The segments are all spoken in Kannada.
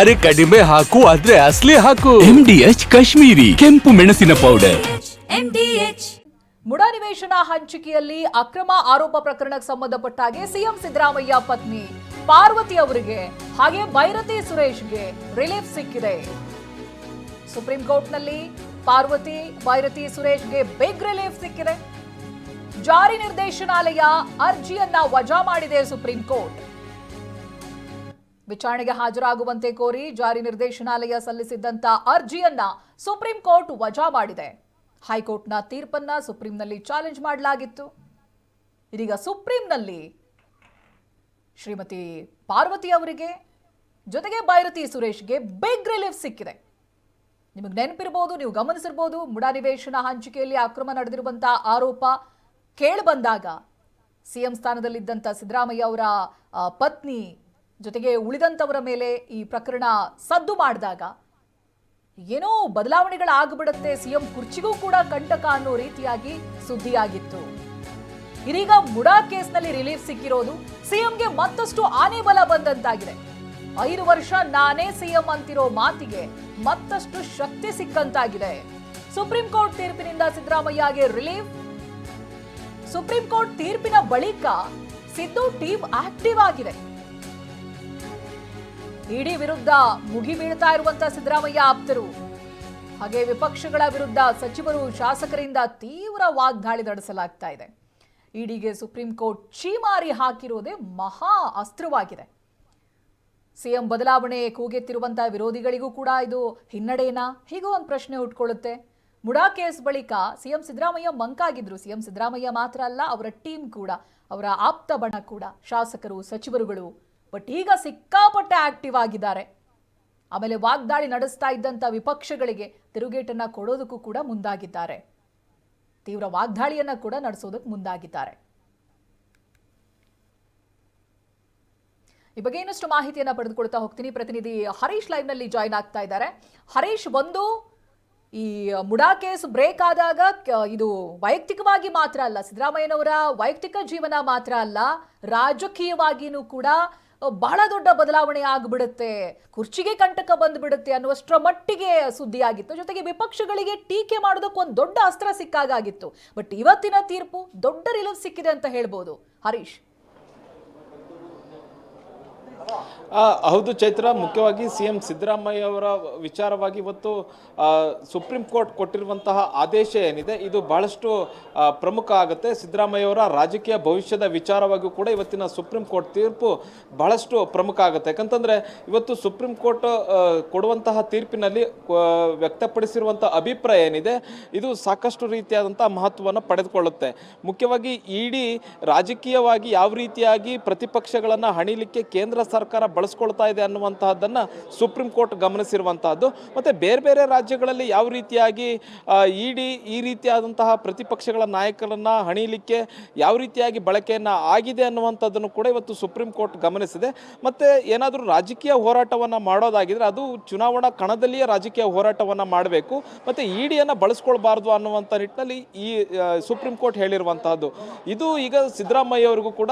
ಅರೆ ಕಡಿಮೆ ಹಾಕು ಆದ್ರೆ ಅಸ್ಲಿ ಹಾಕು. ಡಿ ಎಚ್ ಕಾಶ್ಮೀರಿ ಕೆಂಪು ಮೆಣಸಿನ ಪೌಡರ್ ಮುಡಾ ನಿವೇಶನ ಹಂಚಿಕೆಯಲ್ಲಿ ಅಕ್ರಮ ಆರೋಪ ಪ್ರಕರಣಕ್ಕೆ ಸಂಬಂಧಪಟ್ಟ ಹಾಗೆ ಸಿಎಂ ಸಿದ್ದರಾಮಯ್ಯ ಪತ್ನಿ ಪಾರ್ವತಿ ಅವರಿಗೆ ಹಾಗೆ ಭೈರತಿ ಸುರೇಶ್ಗೆ ರಿಲೀಫ್ ಸಿಕ್ಕಿದೆ. ಸುಪ್ರೀಂ ಕೋರ್ಟ್ನಲ್ಲಿ ಪಾರ್ವತಿ ಭೈರತಿ ಸುರೇಶ್ಗೆ ಬಿಗ್ ರಿಲೀಫ್ ಸಿಕ್ಕಿದೆ. ಜಾರಿ ನಿರ್ದೇಶನಾಲಯ ಅರ್ಜಿಯನ್ನ ವಜಾ ಮಾಡಿದೆ ಸುಪ್ರೀಂ ಕೋರ್ಟ್. ವಿಚಾರಣೆಗೆ ಹಾಜರಾಗುವಂತೆ ಕೋರಿ ಜಾರಿ ನಿರ್ದೇಶನಾಲಯ ಸಲ್ಲಿಸಿದ್ದಂತ ಅರ್ಜಿಯನ್ನ ಸುಪ್ರೀಂ ಕೋರ್ಟ್ ವಜಾ ಮಾಡಿದೆ. ಹೈಕೋರ್ಟ್ನ ತೀರ್ಪನ್ನ ಸುಪ್ರೀಂನಲ್ಲಿ ಚಾಲೆಂಜ್ ಮಾಡಲಾಗಿತ್ತು. ಇದೀಗ ಸುಪ್ರೀಂನಲ್ಲಿ ಶ್ರೀಮತಿ ಪಾರ್ವತಿ ಅವರಿಗೆ, ಜೊತೆಗೆ ಭೈರತಿ ಸುರೇಶ್ಗೆ ಬಿಗ್ ರಿಲೀಫ್ ಸಿಕ್ಕಿದೆ. ನಿಮಗೆ ನೆನಪಿರ್ಬೋದು, ನೀವು ಗಮನಿಸಿರ್ಬೋದು ಮುಡಾನಿವೇಶನ ಹಂಚಿಕೆಯಲ್ಲಿ ಅಕ್ರಮ ನಡೆದಿರುವಂತಹ ಆರೋಪ ಕೇಳಿಬಂದಾಗ ಸಿಎಂ ಸ್ಥಾನದಲ್ಲಿದ್ದಂಥ ಸಿದ್ದರಾಮಯ್ಯ ಅವರ ಪತ್ನಿ ಜೊತೆಗೆ ಉಳಿದಂಥವರ ಮೇಲೆ ಈ ಪ್ರಕರಣ ಸದ್ದು ಮಾಡಿದಾಗ ಏನೋ ಬದಲಾವಣೆಗಳಾಗ್ಬಿಡುತ್ತೆ. ಸಿಎಂ ಕುರ್ಚಿಗೂ ಕೂಡ ಕಂಟಕ ಅನ್ನೋ ರೀತಿಯಾಗಿ ಸುದ್ದಿಯಾಗಿತ್ತು. ಇದೀಗ ಮುಡಾ ಕೇಸ್ನಲ್ಲಿ ರಿಲೀಫ್ ಸಿಕ್ಕಿರೋದು ಸಿಎಂಗೆ ಮತ್ತಷ್ಟು ಆನೆ ಬಲ ಬಂದಂತಾಗಿದೆ. ಐದು ವರ್ಷ ನಾನೇ ಸಿಎಂ ಅಂತಿರೋ ಮಾತಿಗೆ ಮತ್ತಷ್ಟು ಶಕ್ತಿ ಸಿಕ್ಕಂತಾಗಿದೆ. ಸುಪ್ರೀಂ ಕೋರ್ಟ್ ತೀರ್ಪಿನಿಂದ ಸಿದ್ದರಾಮಯ್ಯಗೆ ರಿಲೀಫ್. ಸುಪ್ರೀಂ ಕೋರ್ಟ್ ತೀರ್ಪಿನ ಬಳಿಕ ಸಿದ್ದು ಟೀಮ್ ಆಕ್ಟಿವ್ ಆಗಿದೆ. ಇಡಿ ವಿರುದ್ಧ ಮುಗಿ ಬೀಳ್ತಾ ಇರುವಂತ ಸಿದ್ದರಾಮಯ್ಯ ಆಪ್ತರು. ಹಾಗೆ ವಿಪಕ್ಷಗಳ ವಿರುದ್ಧ ಸಚಿವರು ಶಾಸಕರಿಂದ ತೀವ್ರ ವಾಗ್ದಾಳಿ ನಡೆಸಲಾಗ್ತಾ ಇದೆ. ಇಡಿಗೆ ಸುಪ್ರೀಂ ಕೋರ್ಟ್ ಚೀಮಾರಿ ಹಾಕಿರೋದೇ ಮಹಾ ಅಸ್ತ್ರವಾಗಿದೆ. ಸಿಎಂ ಬದಲಾವಣೆ ಕೂಗೆತ್ತಿರುವಂತಹ ವಿರೋಧಿಗಳಿಗೂ ಕೂಡ ಇದು ಹಿನ್ನಡೆನಾ? ಹೀಗೂ ಒಂದು ಪ್ರಶ್ನೆ ಉಟ್ಕೊಳ್ಳುತ್ತೆ. ಮುಡಾ ಕೇಸ್ ಬಳಿಕ ಸಿಎಂ ಸಿದ್ದರಾಮಯ್ಯ ಮಂಕಾಗಿದ್ರು. ಸಿಎಂ ಸಿದ್ದರಾಮಯ್ಯ ಮಾತ್ರ ಅಲ್ಲ, ಅವರ ಟೀಮ್ ಕೂಡ, ಅವರ ಆಪ್ತ ಬಣ ಕೂಡ, ಶಾಸಕರು, ಸಚಿವರುಗಳು ಬಟ್ ಈಗ ಸಿಕ್ಕಾಪಟ್ಟೆ ಆಕ್ಟಿವ್ ಆಗಿದ್ದಾರೆ. ಆಮೇಲೆ ವಾಗ್ದಾಳಿ ನಡೆಸ್ತಾ ಇದ್ದಂಥ ವಿಪಕ್ಷಗಳಿಗೆ ತಿರುಗೇಟನ್ನು ಕೊಡೋದಕ್ಕೂ ಕೂಡ ಮುಂದಾಗಿದ್ದಾರೆ. ತೀವ್ರ ವಾಗ್ದಾಳಿಯನ್ನು ಕೂಡ ನಡೆಸೋದಕ್ಕೆ ಮುಂದಾಗಿದ್ದಾರೆ. ಈ ಬಗ್ಗೆ ಇನ್ನಷ್ಟು ಮಾಹಿತಿಯನ್ನು ಪಡೆದುಕೊಳ್ತಾ ಹೋಗ್ತೀನಿ. ಪ್ರತಿನಿಧಿ ಹರೀಶ್ ಲೈವ್ನಲ್ಲಿ ಜಾಯ್ನ್ ಆಗ್ತಾ ಇದ್ದಾರೆ. ಹರೀಶ್, ಒಂದು ಈ ಮುಡಾ ಕೇಸ್ ಬ್ರೇಕ್ ಆದಾಗ ಇದು ವೈಯಕ್ತಿಕವಾಗಿ ಮಾತ್ರ ಅಲ್ಲ, ಸಿದ್ದರಾಮಯ್ಯನವರ ವೈಯಕ್ತಿಕ ಜೀವನ ಮಾತ್ರ ಅಲ್ಲ, ರಾಜಕೀಯವಾಗಿನೂ ಕೂಡ ಬಹಳ ದೊಡ್ಡ ಬದಲಾವಣೆ ಆಗಿಬಿಡುತ್ತೆ. ಕುರ್ಚಿಗೆ ಕಂಟಕ ಬಂದ್ಬಿಡುತ್ತೆ ಅನ್ನುವಷ್ಟರ ಮಟ್ಟಿಗೆ ಸುದ್ದಿಯಾಗಿತ್ತು. ಜೊತೆಗೆ ವಿಪಕ್ಷಗಳಿಗೆ ಟೀಕೆ ಮಾಡೋದಕ್ಕೆ ಒಂದು ದೊಡ್ಡ ಅಸ್ತ್ರ ಸಿಕ್ಕಾಗಿತ್ತು ಬಟ್ ಇವತ್ತಿನ ತೀರ್ಪು ದೊಡ್ಡ ರಿಲೀಫ್ ಸಿಕ್ಕಿದೆ ಅಂತ ಹೇಳ್ಬೋದು. ಹರೀಶ್. ಹೌದು ಚೈತ್ರ, ಮುಖ್ಯವಾಗಿ ಸಿ ಎಂ ಸಿದ್ದರಾಮಯ್ಯ ಅವರ ವಿಚಾರವಾಗಿ ಇವತ್ತು ಸುಪ್ರೀಂ ಕೋರ್ಟ್ ಕೊಟ್ಟಿರುವಂತಹ ಆದೇಶ ಏನಿದೆ, ಇದು ಬಹಳಷ್ಟು ಪ್ರಮುಖ ಆಗುತ್ತೆ. ಸಿದ್ದರಾಮಯ್ಯ ಅವರ ರಾಜಕೀಯ ಭವಿಷ್ಯದ ವಿಚಾರವಾಗಿಯೂ ಕೂಡ ಇವತ್ತಿನ ಸುಪ್ರೀಂ ಕೋರ್ಟ್ ತೀರ್ಪು ಬಹಳಷ್ಟು ಪ್ರಮುಖ ಆಗುತ್ತೆ. ಯಾಕಂತಂದ್ರೆ, ಇವತ್ತು ಸುಪ್ರೀಂ ಕೋರ್ಟ್ ಕೊಡುವಂತಹ ತೀರ್ಪಿನಲ್ಲಿ ವ್ಯಕ್ತಪಡಿಸಿರುವಂಥ ಅಭಿಪ್ರಾಯ ಏನಿದೆ, ಇದು ಸಾಕಷ್ಟು ರೀತಿಯಾದಂಥ ಮಹತ್ವವನ್ನು ಪಡೆದುಕೊಳ್ಳುತ್ತೆ. ಮುಖ್ಯವಾಗಿ ಇಡೀ ರಾಜಕೀಯವಾಗಿ ಯಾವ ರೀತಿಯಾಗಿ ಪ್ರತಿಪಕ್ಷಗಳನ್ನು ಹಣಿಲಿಕ್ಕೆ ಕೇಂದ್ರ ಸರ್ಕಾರ ಬಳಸ್ಕೊಳ್ತಾ ಇದೆ ಅನ್ನುವಂತಹದ್ದನ್ನು ಸುಪ್ರೀಂ ಕೋರ್ಟ್ ಗಮನಿಸಿರುವಂತಹದ್ದು. ಮತ್ತು ಬೇರೆ ಬೇರೆ ರಾಜ್ಯಗಳಲ್ಲಿ ಯಾವ ರೀತಿಯಾಗಿ ಇಡಿ ಈ ರೀತಿಯಾದಂತಹ ಪ್ರತಿಪಕ್ಷಗಳ ನಾಯಕರನ್ನು ಹಣಿಲಿಕ್ಕೆ ಯಾವ ರೀತಿಯಾಗಿ ಬಳಕೆಯನ್ನು ಆಗಿದೆ ಅನ್ನುವಂಥದ್ದನ್ನು ಕೂಡ ಇವತ್ತು ಸುಪ್ರೀಂ ಕೋರ್ಟ್ ಗಮನಿಸಿದೆ. ಮತ್ತೆ ಏನಾದರೂ ರಾಜಕೀಯ ಹೋರಾಟವನ್ನು ಮಾಡೋದಾಗಿದ್ರೆ ಅದು ಚುನಾವಣಾ ಕಣದಲ್ಲಿಯೇ ರಾಜಕೀಯ ಹೋರಾಟವನ್ನು ಮಾಡಬೇಕು. ಮತ್ತು ಇ ಡಿಯನ್ನು ಬಳಸ್ಕೊಳ್ಬಾರ್ದು ಅನ್ನುವಂಥ ನಿಟ್ಟಿನಲ್ಲಿ ಈ ಸುಪ್ರೀಂ ಕೋರ್ಟ್ ಹೇಳಿರುವಂತಹದ್ದು. ಇದು ಈಗ ಸಿದ್ದರಾಮಯ್ಯ ಅವರಿಗೂ ಕೂಡ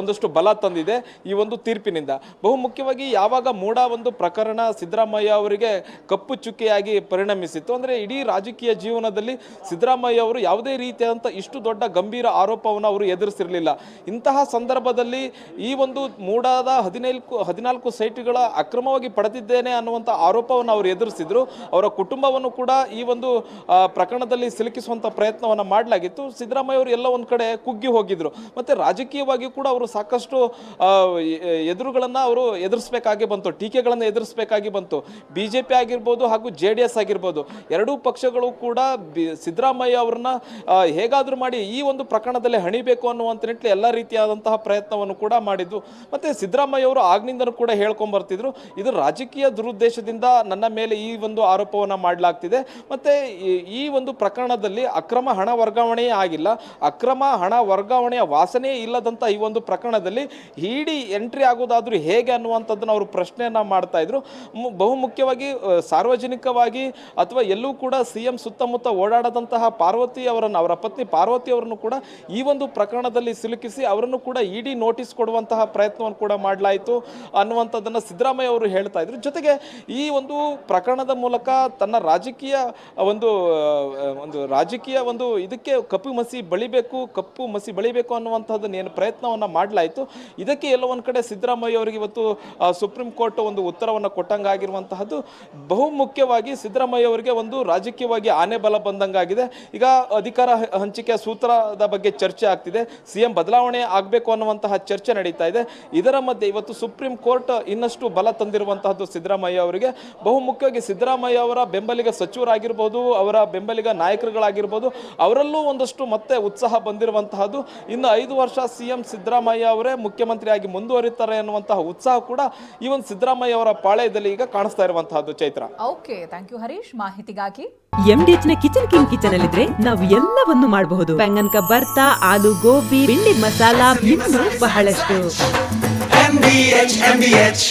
ಒಂದಷ್ಟು ಬಲ ತಂದಿದೆ ಈ ಒಂದು ತೀರ್ಪಿನಿಂದ. ಬಹು ಮುಖ್ಯವಾಗಿ ಯಾವಾಗ ಮೂಡ ಒಂದು ಪ್ರಕರಣ ಸಿದ್ದರಾಮಯ್ಯ ಅವರಿಗೆ ಕಪ್ಪು ಚುಕ್ಕೆಯಾಗಿ ಪರಿಣಮಿಸಿತ್ತು. ಅಂದರೆ ಇಡೀ ರಾಜಕೀಯ ಜೀವನದಲ್ಲಿ ಸಿದ್ದರಾಮಯ್ಯ ಅವರು ಯಾವುದೇ ರೀತಿಯಾದಂಥ ಇಷ್ಟು ದೊಡ್ಡ ಗಂಭೀರ ಆರೋಪವನ್ನು ಅವರು ಎದುರಿಸಿರಲಿಲ್ಲ. ಇಂತಹ ಸಂದರ್ಭದಲ್ಲಿ ಈ ಒಂದು ಮೂಡಾದ ಹದಿನೈಲ್ಕು ಹದಿನಾಲ್ಕು ಸೈಟ್ಗಳ ಅಕ್ರಮವಾಗಿ ಪಡೆದಿದ್ದೇನೆ ಅನ್ನುವಂಥ ಆರೋಪವನ್ನು ಅವರು ಎದುರಿಸಿದ್ರು. ಅವರ ಕುಟುಂಬವನ್ನು ಕೂಡ ಈ ಒಂದು ಪ್ರಕರಣದಲ್ಲಿ ಸಿಲುಕಿಸುವಂಥ ಪ್ರಯತ್ನವನ್ನು ಮಾಡಲಾಗಿತ್ತು. ಸಿದ್ದರಾಮಯ್ಯ ಅವರು ಎಲ್ಲ ಒಂದು ಕಡೆ ಕುಗ್ಗಿ ಹೋಗಿದ್ರು. ಮತ್ತೆ ರಾಜಕೀಯವಾಗಿ ಕೂಡ ಅವರು ಸಾಕಷ್ಟು ಆ, ಎದುರುಗಳನ್ನು ಅವರು ಎದುರಿಸಬೇಕಾಗಿ ಬಂತು, ಟೀಕೆಗಳನ್ನು ಎದುರಿಸಬೇಕಾಗಿ ಬಂತು. ಬಿ ಜೆ ಪಿ ಆಗಿರ್ಬೋದು ಹಾಗೂ ಜೆ ಡಿ ಎಸ್ ಆಗಿರ್ಬೋದು, ಎರಡೂ ಪಕ್ಷಗಳು ಕೂಡ ಬಿ- ಸಿದ್ದರಾಮಯ್ಯ ಅವ್ರನ್ನ ಹೇಗಾದರೂ ಮಾಡಿ ಈ ಒಂದು ಪ್ರಕರಣದಲ್ಲಿ ಹಣಿಬೇಕು ಅನ್ನುವಂಥ ನಿಟ್ಟಿನಲ್ಲಿ ಎಲ್ಲ ರೀತಿಯಾದಂತಹ ಪ್ರಯತ್ನವನ್ನು ಕೂಡ ಮಾಡಿದ್ದು. ಮತ್ತು ಸಿದ್ದರಾಮಯ್ಯ ಅವರು ಆಗ್ನಿಂದನೂ ಕೂಡ ಹೇಳ್ಕೊಂಬರ್ತಿದ್ರು. ಇದು ರಾಜಕೀಯ ದುರುದ್ದೇಶದಿಂದ ನನ್ನ ಮೇಲೆ ಈ ಒಂದು ಆರೋಪವನ್ನು ಮಾಡಲಾಗ್ತಿದೆ. ಮತ್ತು ಈ- ಒಂದು ಪ್ರಕರಣದಲ್ಲಿ ಅಕ್ರಮ ಹಣ ವರ್ಗಾವಣೆಯೇ ಆಗಿಲ್ಲ. ಅಕ್ರಮ ಹಣ ವರ್ಗಾವಣೆಯ ವಾಸನೆ ಇಲ್ಲದಂಥ ಈ ಒಂದು ಪ್ರಕರಣದಲ್ಲಿ ಇಡಿ ಎಂಟ್ರಿ ಆಗೋದಾದ್ರೂ ಇರುವಂತಹದ್ದು ಹೇಗೆ ಅನ್ನುವಂಥದ್ದನ್ನು ಅವರು ಪ್ರಶ್ನೆಯನ್ನ ಮಾಡ್ತಾ ಇದ್ರು. ಬಹುಮುಖ್ಯವಾಗಿ ಬಹು ಮುಖ್ಯವಾಗಿ ಸಾರ್ವಜನಿಕವಾಗಿ ಅಥವಾ ಎಲ್ಲೂ ಕೂಡ ಸಿ ಎಂ ಸುತ್ತಮುತ್ತ ಓಡಾಡದಂತಹ ಪಾರ್ವತಿ ಅವರನ್ನು, ಅವರ ಪತ್ನಿ ಪಾರ್ವತಿ ಅವರನ್ನು ಕೂಡ ಈ ಒಂದು ಪ್ರಕರಣದಲ್ಲಿ ಸಿಲುಕಿಸಿ ಅವರನ್ನು ಕೂಡ ಇಡಿ ನೋಟಿಸ್ ಕೊಡುವಂತಹ ಪ್ರಯತ್ನವನ್ನು ಕೂಡ ಮಾಡಲಾಯಿತು ಅನ್ನುವಂಥದ್ದನ್ನು ಸಿದ್ದರಾಮಯ್ಯ ಅವರು ಹೇಳ್ತಾ ಇದ್ರು. ಜೊತೆಗೆ ಈ ಒಂದು ಪ್ರಕರಣದ ಮೂಲಕ ತನ್ನ ರಾಜಕೀಯ ಒಂದು ಒಂದು ರಾಜಕೀಯ ಒಂದು ಇದಕ್ಕೆ ಕಪ್ಪು ಮಸಿ ಬಳಿಬೇಕು, ಕಪ್ಪು ಮಸಿ ಬಳಿಬೇಕು ಅನ್ನುವಂಥದ್ದನ್ನು ಏನು ಪ್ರಯತ್ನವನ್ನು ಮಾಡಲಾಯಿತು. ಇದಕ್ಕೆ ಎಲ್ಲ ಒಂದು ಕಡೆ ಸಿದ್ದರಾಮಯ್ಯ ಅವರಿಗೆ ಇವತ್ತು ಸುಪ್ರೀಂ ಕೋರ್ಟ್ ಒಂದು ಉತ್ತರವನ್ನು ಕೊಟ್ಟಂಗಾಗಿರುವಂತಹದ್ದು ಬಹು ಮುಖ್ಯವಾಗಿ ಸಿದ್ದರಾಮಯ್ಯ ಅವರಿಗೆ ಒಂದು ರಾಜಕೀಯವಾಗಿ ಆನೆ ಬಲ ಬಂದಂಗಾಗಿದೆ. ಈಗ ಅಧಿಕಾರ ಹಂಚಿಕೆ ಸೂತ್ರದ ಬಗ್ಗೆ ಚರ್ಚೆ ಆಗ್ತಿದೆ. ಸಿಎಂ ಬದಲಾವಣೆ ಆಗಬೇಕು ಅನ್ನುವಂತಹ ಚರ್ಚೆ ನಡೀತಾ ಇದೆ. ಇದರ ಮಧ್ಯೆ ಇವತ್ತು ಸುಪ್ರೀಂ ಕೋರ್ಟ್ ಇನ್ನಷ್ಟು ಬಲ ತಂದಿರುವಂತಹದ್ದು ಸಿದ್ದರಾಮಯ್ಯ ಅವರಿಗೆ. ಬಹು ಮುಖ್ಯವಾಗಿ ಸಿದ್ದರಾಮಯ್ಯ ಅವರ ಬೆಂಬಲಿಗ ಸಚಿವರಾಗಿರ್ಬೋದು, ಅವರ ಬೆಂಬಲಿಗ ನಾಯಕರುಗಳಾಗಿರ್ಬೋದು, ಅವರಲ್ಲೂ ಒಂದಷ್ಟು ಮತ್ತೆ ಉತ್ಸಾಹ ಬಂದಿರುವಂತಹದ್ದು. ಇನ್ನು ಐದು ವರ್ಷ ಸಿಎಂ ಸಿದ್ದರಾಮಯ್ಯ ಅವರೇ ಮುಖ್ಯಮಂತ್ರಿಯಾಗಿ ಮುಂದುವರಿತಾರೆ ಅನ್ನುವಂತಹ ಉತ್ಸಾಹ ಕೂಡ ಈ ಒಂದು ಸಿದ್ದರಾಮಯ್ಯ ಅವರ ಪಾಳ್ಯದಲ್ಲಿ ಈಗ ಕಾಣಿಸ್ತಾ ಇರುವಂತಹದ್ದು Chaitra. Okay thank you Harish. ಮಾಹಿತಿಗಾಗಿ ಎಂಡಿಎಚ್ನ ಕಿಚನ್ ಕಿಂಗ್ ಕಿಚನ್ ಅಲ್ಲಿ ಇದ್ರೆ ನಾವು ಎಲ್ಲವನ್ನು ಮಾಡಬಹುದು. ಬೆಂಗನ್ಕ ಬರ್ತಾ ಆಲೂ ಗೋಬಿ ಬಿಂಡಿ ಮಸಾಲಾ ಇನ್ನೂ ಬಹಳಷ್ಟು. MDH, MDH.